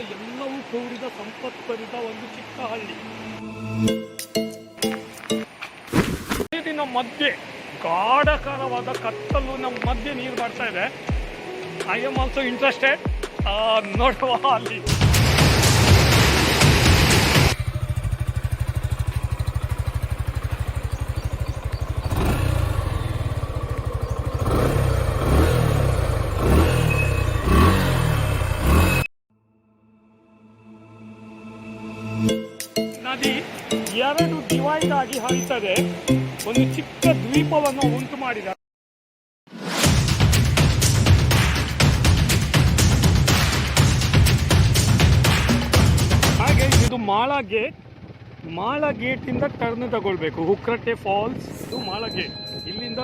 ಎಲ್ಲವೂ ಕೂಡಿದ ಸಂಪತ್ಪರಿದ ಒಂದು ಚಿಕ್ಕ ಹಳ್ಳಿ. ನೀರಿನ ಮಧ್ಯೆ ಗಾಢಕರವಾದ ಕತ್ತಲು ನಮ್ಮ ಮಧ್ಯೆ ನೀರು ಬರ್ತಾ ಇದೆ. ಐ ಆಮ್ ಆಲ್ಸೋ ಇಂಟ್ರೆಸ್ಟೆಡ್ ನೋಡುವ ಅಲ್ಲಿ ಆಗಿ ಹರಿತದೆ ಒಂದು ಚಿಕ್ಕ ದ್ವೀಪವನ್ನು ಉಂಟು ಮಾಡಿದ. ಹಾಗೆ ಇದು ಮಾಳ ಗೇಟ್. ಮಾಳ ಗೇಟ್ ಇಂದ ಟರ್ನ್ ತಗೊಳ್ಬೇಕು. ಹುಕ್ರಟ್ಟೆ ಫಾಲ್ಸ್ ಇದು ಮಾಳ ಗೇಟ್. ಇಲ್ಲಿಂದ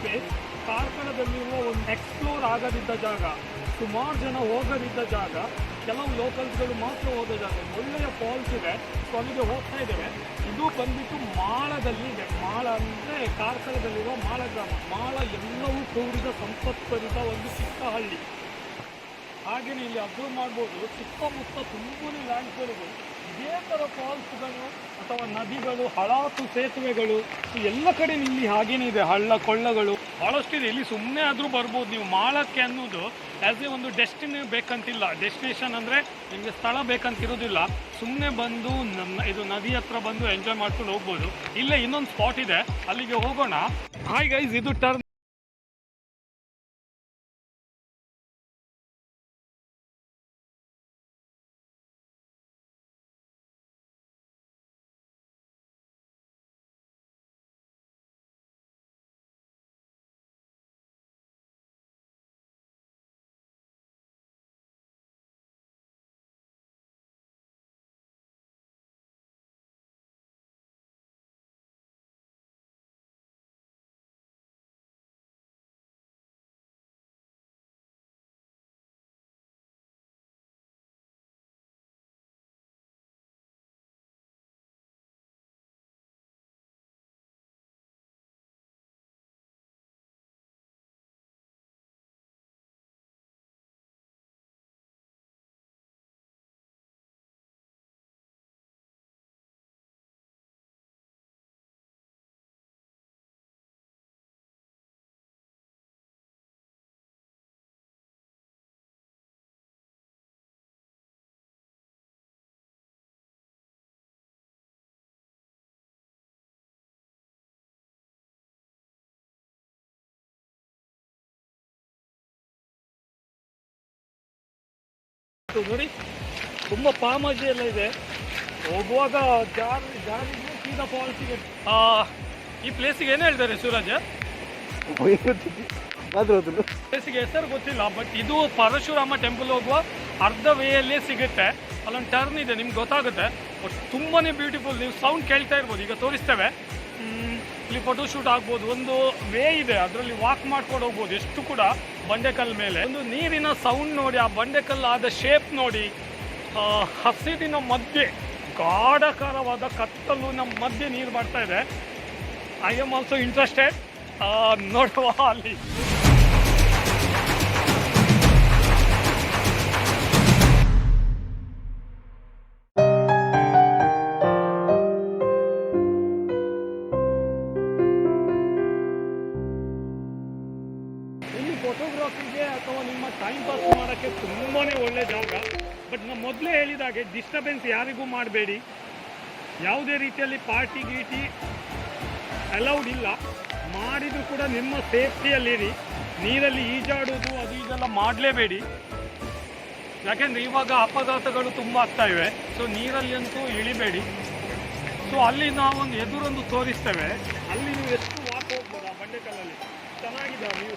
ಪ್ಲೇಸ್ ಕಾರ್ಕಳದಲ್ಲಿರುವ ಒಂದು ಎಕ್ಸ್ಪ್ಲೋರ್ ಆಗದಿದ್ದ ಜಾಗ, ಸುಮಾರು ಜನ ಹೋಗದಿದ್ದ ಜಾಗ, ಕೆಲವು ಲೋಕಲ್ಸ್ಗಳು ಮಾತ್ರ ಹೋದ ಜಾಗ. ಒಳ್ಳೆಯ ಫಾಲ್ಸ್ ಇದೆ. ಸೊ ಅಲ್ಲಿಗೆ ಹೋಗ್ತಾ ಇದ್ದೇವೆ. ಇದು ಬಂದ್ಬಿಟ್ಟು ಮಾಳದಲ್ಲಿ ಇದೆ. ಮಾಳ ಅಂದರೆ ಕಾರ್ಕಳದಲ್ಲಿರುವ ಮಾಳ ಗ್ರಾಮ. ಮಾಳ ಎಲ್ಲವೂ ಕೂಡಿದ ಸಂಪತ್ಪರಿತ ಒಂದು ಚಿಕ್ಕ ಹಳ್ಳಿ ಹಾಗೆಯೇ ಇಲ್ಲಿ ಅಬ್ಸರ್ವ್ ಮಾಡ್ಬೋದು. ಸುತ್ತಮುತ್ತ ತುಂಬನೇ ಲ್ಯಾಂಡ್ಸ್ಗಳಿವೆ ಇದೇ ಥರ ಫಾಲ್ಸ್ಗಳು ಅಥವಾ ನದಿಗಳು ಹಳಾಸು ಸೇತುವೆಗಳು ಎಲ್ಲ ಕಡೆ ಇಲ್ಲಿ ಹಾಗೇನೇ ಇದೆ, ಹಳ್ಳ ಕೊಳ್ಳಗಳು. ಭಾಳಷ್ಟಿದೆ ಇಲ್ಲಿ ಸುಮ್ಮನೆ ಆದರೂ ಬರ್ಬೋದು. ನೀವು ಮಾಳಕ್ಕೆ ಅನ್ನೋದು ಆ್ಯಸ್ ಎ ಒಂದು ಡೆಸ್ಟಿನ ಬೇಕಂತಿಲ್ಲ. ಡೆಸ್ಟಿನೇಷನ್ ಅಂದರೆ ನಿಮಗೆ ಸ್ಥಳ ಬೇಕಂತಿರೋದಿಲ್ಲ. ಸುಮ್ಮನೆ ಬಂದು ಇದು ನದಿ ಹತ್ರ ಬಂದು ಎಂಜಾಯ್ ಮಾಡ್ಕೊಂಡು ಹೋಗ್ಬೋದು. ಇಲ್ಲೇ ಇನ್ನೊಂದು ಸ್ಪಾಟ್ ಇದೆ. ಅಲ್ಲಿಗೆ ಹೋಗೋಣ. ಹಾಯ್ ಗೈಸ್ ಇದು ಟರ್ನ್ ನೋಡಿ. ತುಂಬ ಪಾಮಜಿ ಎಲ್ಲ ಇದೆ. ಹೋಗುವಾಗ ಜಾರಿ ಜಾರಿ ಸೀದಾ ಫಾಲ್ಸಿಗೆ ಈ ಪ್ಲೇಸಿಗೆ ಏನು ಹೇಳ್ತಾರೆ ಸೂರಜ್? ಪ್ಲೇಸಿಗೆ ಹೆಸರು ಗೊತ್ತಿಲ್ಲ ಬಟ್ ಇದು ಪರಶುರಾಮ ಟೆಂಪಲ್ ಹೋಗುವ ಅರ್ಧ ವೇಯಲ್ಲೇ ಸಿಗುತ್ತೆ. ಅಲ್ಲೊಂದು ಟರ್ನ್ ಇದೆ ನಿಮ್ಗೆ ಗೊತ್ತಾಗುತ್ತೆ. ಬಟ್ ತುಂಬಾನೇ ಬ್ಯೂಟಿಫುಲ್ ನೀವು ಸೌಂಡ್ ಕೇಳ್ತಾ ಇರ್ಬೋದು ಈಗ ತೋರಿಸ್ತೇವೆ. ಇಲ್ಲಿ ಇಲ್ಲಿ ಫೋಟೋಶೂಟ್ ಆಗ್ಬೋದು. ಒಂದು ವೇ ಇದೆ ಅದರಲ್ಲಿ ವಾಕ್ ಮಾಡ್ಕೊಂಡು ಹೋಗ್ಬೋದು ಎಷ್ಟು ಕೂಡ. ಬಂಡೆಕಲ್ ಮೇಲೆ. ಒಂದು ನೀರಿನ ಸೌಂಡ್ ನೋಡಿ, ಆ ಬಂಡೆಕಲ್ಲು ಆದ ಶೇಪ್ ನೋಡಿ ಹಸಿರಿನ ಮಧ್ಯೆ, ಗಾಢಕರವಾದ ಕತ್ತಲು ನಮ್ಮ ಮಧ್ಯೆ ನೀರು ಬರ್ತಾ ಇದೆ. ಐ ಆಮ್ ಆಲ್ಸೋ ಇಂಟ್ರೆಸ್ಟೆಡ್ ನೋಡುವ ಅಲ್ಲಿ. ಅಥವಾ ನಿಮ್ಮ ಟೈಮ್ ಪಾಸ್ ಮಾಡೋಕ್ಕೆ ತುಂಬಾ ಒಳ್ಳೆ ಜಾಗ. ಬಟ್ ನಾನು ಮೊದಲೇ ಹೇಳಿದಾಗೆ ಡಿಸ್ಟರ್ಬೆನ್ಸ್ ಯಾರಿಗೂ ಮಾಡಬೇಡಿ. ಯಾವುದೇ ರೀತಿಯಲ್ಲಿ ಪಾರ್ಟಿ ಗೀಟಿ ಅಲೌಡ್ ಇಲ್ಲ. ಮಾಡಿದರೂ ಕೂಡ ನಿಮ್ಮ ಸೇಫ್ಟಿಯಲ್ಲಿರಿ. ನೀರಲ್ಲಿ ಈಜಾಡೋದು ಅದು ಇದೆಲ್ಲ ಮಾಡಲೇಬೇಡಿ. ಯಾಕೆಂದರೆ ಇವಾಗ ಅಪಘಾತಗಳು ತುಂಬ ಆಗ್ತಾ ಇವೆ. ಸೊ ನೀರಲ್ಲಿ ಅಂತೂ ಇಳಿಬೇಡಿ. ಸೊ ಅಲ್ಲಿ ನಾವೊಂದು ಎದುರೊಂದು ತೋರಿಸ್ತೇವೆ. ಅಲ್ಲಿ ನೀವು ಎಷ್ಟು ವಾಕ್ ಹೋಗ್ಬೋದು ಬಂಡೆಕಲ್ಲಲ್ಲಿ? ಚೆನ್ನಾಗಿದೆ ನೀವು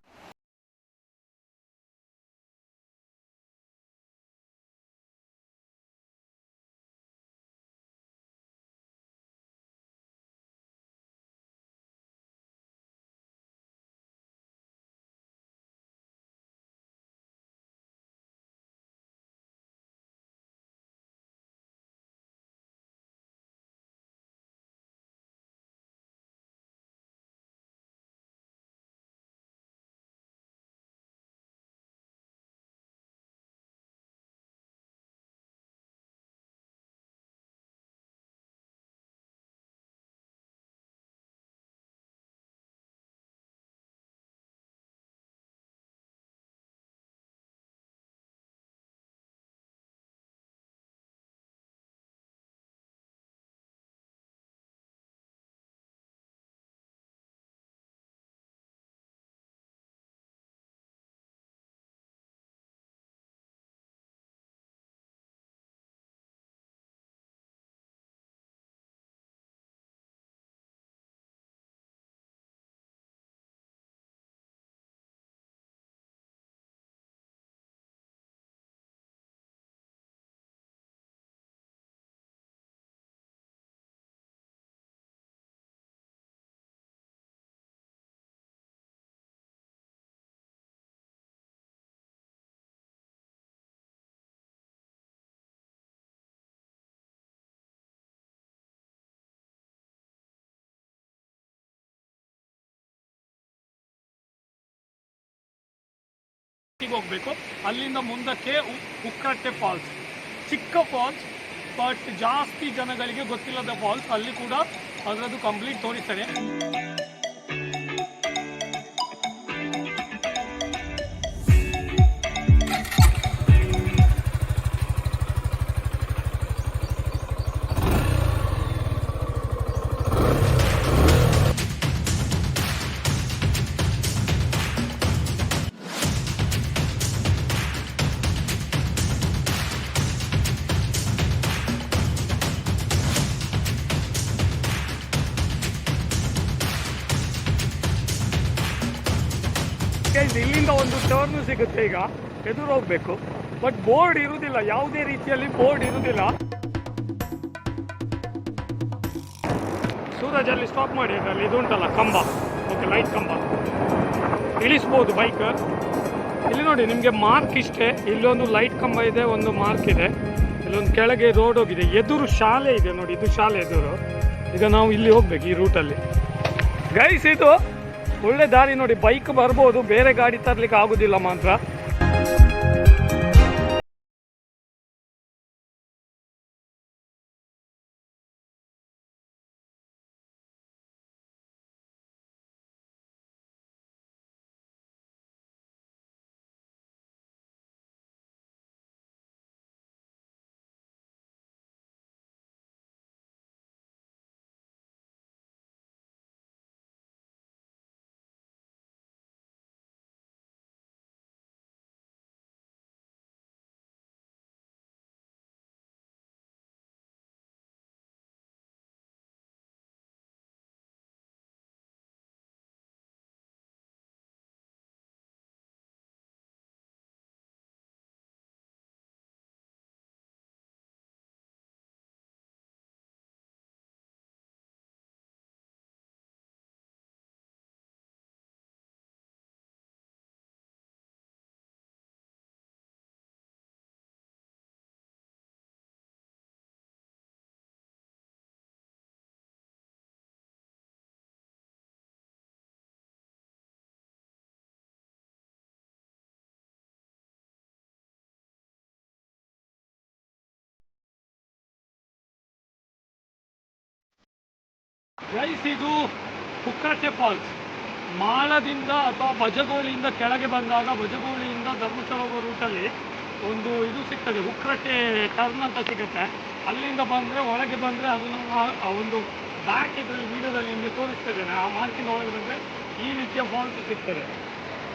ಹೋಗಬೇಕು. ಅಲ್ಲಿಂದ ಮುಂದಕ್ಕೆ ಉಕ್ಕಟ್ಟೆ ಫಾಲ್ಸ್ ಚಿಕ್ಕ ಫಾಲ್ಸ್ ಬಟ್ ಜಾಸ್ತಿ ಜನಗಳಿಗೆ ಗೊತ್ತಿಲ್ಲದ ಫಾಲ್ಸ್ ಅಲ್ಲಿ ಕೂಡ ಅದರದ್ದು ಕಂಪ್ಲೀಟ್ ತೋರಿಸ್ತಾರೆ ಒಂದು ಟರ್ನ್ ಸಿಗುತ್ತೆ ಈಗ. ಎದುರು ಹೋಗ್ಬೇಕು ಬಟ್ ಬೋರ್ಡ್ ಇರುವುದಿಲ್ಲ ಯಾವುದೇ ರೀತಿಯಲ್ಲಿ ಬೋರ್ಡ್ ಇರುವುದಿಲ್ಲ ಸೂರಜ್ ಅಲ್ಲಿ ಸ್ಟಾಪ್ ಮಾಡಿ ಅದರಲ್ಲಿ ಇದು ಉಂಟಲ್ಲ, ಕಂಬ. ಓಕೆ ಲೈಟ್ ಕಂಬ. ಇಳಿಸ್ಬೋದು ಬೈಕ್ ಇಲ್ಲಿ ನೋಡಿ, ನಿಮಗೆ ಮಾರ್ಕ್ ಇಷ್ಟೇ. ಇಲ್ಲೊಂದು ಲೈಟ್ ಕಂಬ ಇದೆ, ಒಂದು ಮಾರ್ಕ್ ಇದೆ. ಇಲ್ಲೊಂದು ಕೆಳಗೆ ರೋಡ್ ಹೋಗಿದೆ. ಎದುರು ಶಾಲೆ ಇದೆ ನೋಡಿ, ಇದು ಶಾಲೆ ಎದುರು. ಈಗ ನಾವು ಇಲ್ಲಿ ಹೋಗ್ಬೇಕು ಈ ರೂಟಲ್ಲಿ ಗೈಸ್ ಇದು ಒಳ್ಳೆ ದಾರಿ ನೋಡಿ ಬೈಕ್ ಬರ್ಬೋದು ಬೇರೆ ಗಾಡಿ ತರ್ಲಿಕ್ಕೆ ಆಗುದಿಲ್ಲ ಮಾತ್ರ. ಗೈಸ್ ಇದು ಕುಕ್ಕಟ್ಟೆ ಫಾಲ್ಸ್ ಮಾಳದಿಂದ ಅಥವಾ ಬಜಗೋಳಿಯಿಂದ ಕೆಳಗೆ ಬಂದಾಗ ಬಜಗೋಳಿಯಿಂದ ಧರ್ಮಸ್ಥಳ ಹೋಗೋ ರೂಟಲ್ಲಿ ಒಂದು ಇದು ಸಿಗ್ತದೆ ಉಕ್ರಟ್ಟೆ ಟರ್ನ್ ಅಂತ ಸಿಗುತ್ತೆ. ಅಲ್ಲಿಂದ ಬಂದರೆ, ಒಳಗೆ ಬಂದರೆ ಅದನ್ನು ಆ- ಒಂದು ಬ್ಯಾಕ್ ಇದರಲ್ಲಿ ವೀಡಿಯೋದಲ್ಲಿ ನಿಮಗೆ ತೋರಿಸ್ತಿದ್ದೇನೆ. ಆ ಮಾರ್ಕಿನ ಒಳಗೆ ಬಂದರೆ ಈ ರೀತಿಯ ಫಾಲ್ಸ್ ಸಿಗ್ತದೆ.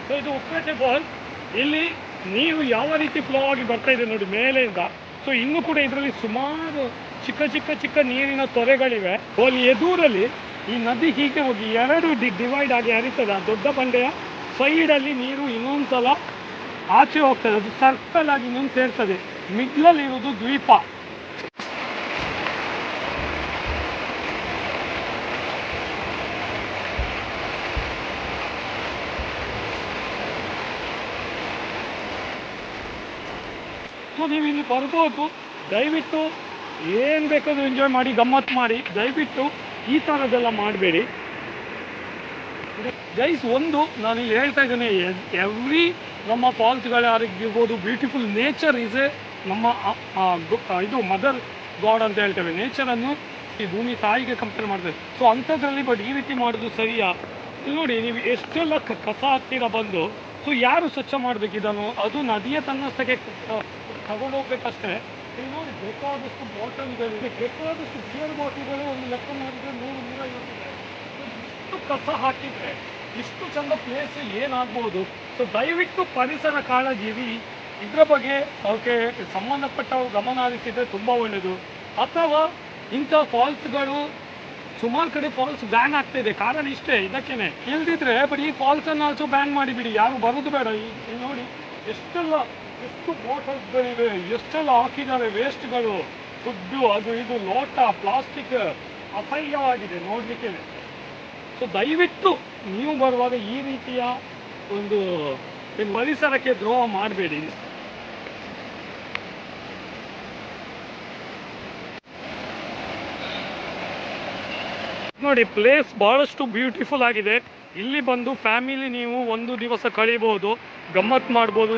ಸೊ ಇದು ಉಕ್ರಟ್ಟೆ ಫಾಲ್ಸ್ ಇಲ್ಲಿ ನೀವು ಯಾವ ರೀತಿ ಫ್ಲೋ ಆಗಿ ಬರ್ತಾ ಇದೆ ನೋಡಿ ಮೇಲೆಯಿಂದ. ಸೊ ಇನ್ನೂ ಕೂಡ ಇದರಲ್ಲಿ ಸುಮಾರು ಚಿಕ್ಕ ಚಿಕ್ಕ ಚಿಕ್ಕ ನೀರಿನ ತೊರೆಗಳಿವೆ. ಅಲ್ಲಿ ಎದುರಲ್ಲಿ ಈ ನದಿ ಹೀಗೆ ಹೋಗಿ ಎರಡು ಡಿವೈಡ್ ಆಗಿ ಹರಿತದೆ. ಆ ದೊಡ್ಡ ಬಂಡೆಯ ಸೈಡಲ್ಲಿ ನೀರು ಇನ್ನೊಂದು ಸಲ ಆಚೆ ಹೋಗ್ತದೆ. ಅದು ಸರ್ಕಲ್ ಆಗಿ ಇನ್ನೊಂದು ಸೇರ್ತದೆ. ಮಿಡ್ಲಲ್ಲಿ ಇರೋದು ದ್ವೀಪ. ನೀವು ಇಲ್ಲಿ ಬರ್ಬೋದು. ದಯವಿಟ್ಟು ಏನು ಬೇಕಾದರೂ ಎಂಜಾಯ್ ಮಾಡಿ ಗಮ್ಮತ್ತು ಮಾಡಿ, ದಯವಿಟ್ಟು ಈ ಥರದ್ದೆಲ್ಲ ಮಾಡಬೇಡಿ. ಗೈಸ್ ಒಂದು, ನಾನು ಇಲ್ಲಿ ಹೇಳ್ತಾ ಇದ್ದೇನೆ ಎವ್ರಿ ನಮ್ಮ ಫಾಲ್ಸ್ಗಳಾಗಿರ್ಬೋದು ಬ್ಯೂಟಿಫುಲ್ ನೇಚರ್ ಇಸ್ ಎ ನಮ್ಮ ಇದು ಮದರ್ ಗಾಡ್ ಅಂತ ಹೇಳ್ತೇವೆ. ನೇಚರನ್ನು ಈ ಭೂಮಿ ತಾಯಿಗೆ ಕಂಪೇರ್ ಮಾಡ್ತೇವೆ. ಸೊ ಅಂಥದ್ರಲ್ಲಿ ಬಟ್ ಈ ರೀತಿ ಮಾಡೋದು ಸರಿಯಾ? ನೋಡಿ, ನೀವು ಎಷ್ಟೆಲ್ಲ ಕಸ ಹತ್ತಿರ ಬಂದು ಸೊ ಯಾರು ಸ್ವಚ್ಛ ಮಾಡಬೇಕು ಇದನ್ನು? ಅದು ನದಿಯ ತನ್ನಷ್ಟಕ್ಕೆ ತಗೊಂಡು ನೋಡಿ ಬೇಕಾದಷ್ಟು ಬಾಟಲ್ಗಳಿವೆ, ಬೇಕಾದಷ್ಟು ಬಿಯರ್ ಬಾಟಲ್ಗಳು ಒಂದು ಲೆಕ್ಕ ಮಾಡಿದ್ರೆ ನೂರು ಇರುತ್ತೆ ಇಷ್ಟು ಕಸ ಹಾಕಿದ್ರೆ, ಇಷ್ಟು ಚಂದ ಪ್ಲೇಸ್ ಏನಾಗ್ಬೋದು? ಸೊ ದಯವಿಟ್ಟು ಪರಿಸರ ಕಾಳಜೀವಿ ಇದರ ಬಗ್ಗೆ ಅವಕ್ಕೆ ಸಂಬಂಧಪಟ್ಟವು ಗಮನ ಹರಿಸಿದ್ರೆ ತುಂಬ ಒಳ್ಳೆಯದು ಅಥವಾ ಇಂಥ ಫಾಲ್ಸ್ಗಳು, ಸುಮಾರು ಕಡೆ ಫಾಲ್ಸ್ ಬ್ಯಾನ್ ಆಗ್ತಾ ಇದೆ. ಕಾರಣ ಇಷ್ಟೇ, ಇದಕ್ಕೇನೆ. ಇಲ್ದಿದ್ರೆ ಬಟ್ ಈ ಫಾಲ್ಸ್ ಅನ್ನು ಆಲ್ಸೋ ಬ್ಯಾನ್ ಮಾಡಿಬಿಡಿ. ಯಾರು ಬರೋದು ಬೇಡ. ಈ ನೋಡಿ, ಎಷ್ಟೆಲ್ಲ ಎಷ್ಟು ಬಾಟಲ್ಸ್ಗಳಿವೆ ಎಷ್ಟೆಲ್ಲ ಹಾಕಿದ್ದಾರೆ ವೇಸ್ಟ್ಗಳು. ಫುಡ್ಡು, ಅದು ಇದು, ಲೋಟ, ಪ್ಲಾಸ್ಟಿಕ್, ಅಸಹ್ಯವಾಗಿದೆ ನೋಡಲಿಕ್ಕೆ. ಸೊ ದಯವಿಟ್ಟು ನೀವು ಬರುವಾಗ ಈ ರೀತಿಯ ಒಂದು ಪರಿಸರಕ್ಕೆ ದ್ರೋಹ ಮಾಡಬೇಡಿ. ನೋಡಿ, ಪ್ಲೇಸ್ ಬಹಳಷ್ಟು ಬ್ಯೂಟಿಫುಲ್ ಆಗಿದೆ. ಇಲ್ಲಿ ಬಂದು ಫ್ಯಾಮಿಲಿ ನೀವು ಒಂದು ದಿವಸ ಕಳಿಬಹುದು, ಗಮ್ಮತ್ ಮಾಡ್ಬೋದು